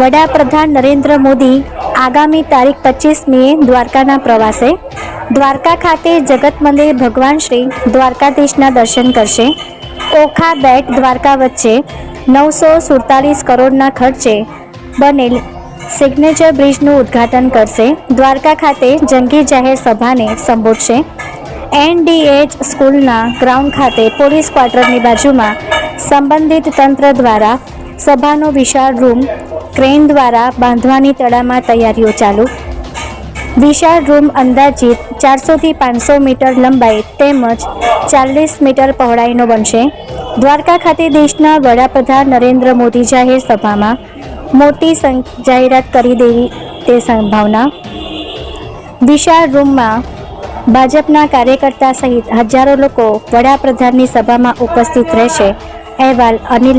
વડાપ્રધાન નરેન્દ્ર મોદી આગામી તારીખ પચીસ મે દ્વારકાના પ્રવાસે. દ્વારકા ખાતે જગત મંદિર ભગવાન શ્રી દ્વારકાધીશના દર્શન કરશે. ઓખા બેટ દ્વારકા વચ્ચે નવસો સુડતાલીસ કરોડના ખર્ચે બનેલ સિગ્નેચર બ્રિજનું ઉદ્ઘાટન કરશે. દ્વારકા ખાતે જંગી જાહેર સભાને સંબોધશે. એનડીએચ સ્કૂલના ગ્રાઉન્ડ ખાતે પોલીસ ક્વાર્ટરની બાજુમાં સંબંધિત તંત્ર દ્વારા સભાનો વિશાળ રૂમ ક્રેન દ્વારા બાંધવાની તળામાં તૈયારીઓ ચાલુ. વિશાળ રૂમ અંદાજિત ચારસોથી પાંચસો મીટર લંબાઈ તેમજ ચાલીસ મીટર પહોળાઈનો બનશે. દ્વારકા ખાતે દેશના વડાપ્રધાન નરેન્દ્ર મોદી જાહેર સભામાં મોટી જાહેરાત કરી દેવી તે સંભાવના. વિશાળ રૂમમાં ભાજપના કાર્યકર્તા સહિત હજારો લોકો વડાપ્રધાનની સભામાં ઉપસ્થિત રહેશે. અહેવાલ અનિલ